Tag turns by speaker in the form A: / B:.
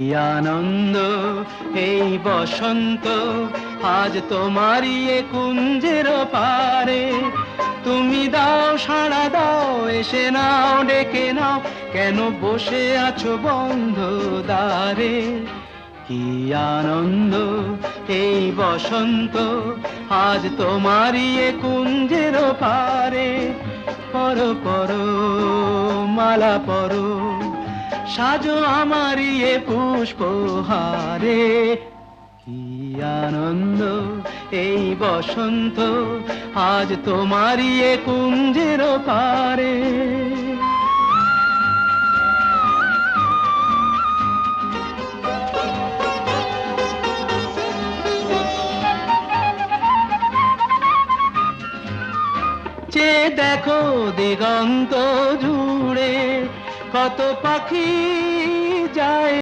A: আনন্দ, এই বসন্ত, আজ তোমারই এ কুঞ্জের পারে। তুমি দাও, সাড়া দাও, এসে নাও, ডেকে নাও, কেন বসে আছো বন্ধ দ্বারে? কি আনন্দ, এই বসন্ত, আজ তোমারই কুঞ্জের পারে। পর পর, মালা পরো। সাজো আমারই এ পুষ্পহারে। কি আনন্দ, এই বসন্ত, আজ তোমারই এ কুঞ্জের পারে। দেখো দিগন্ত জুড়ে কত পাখি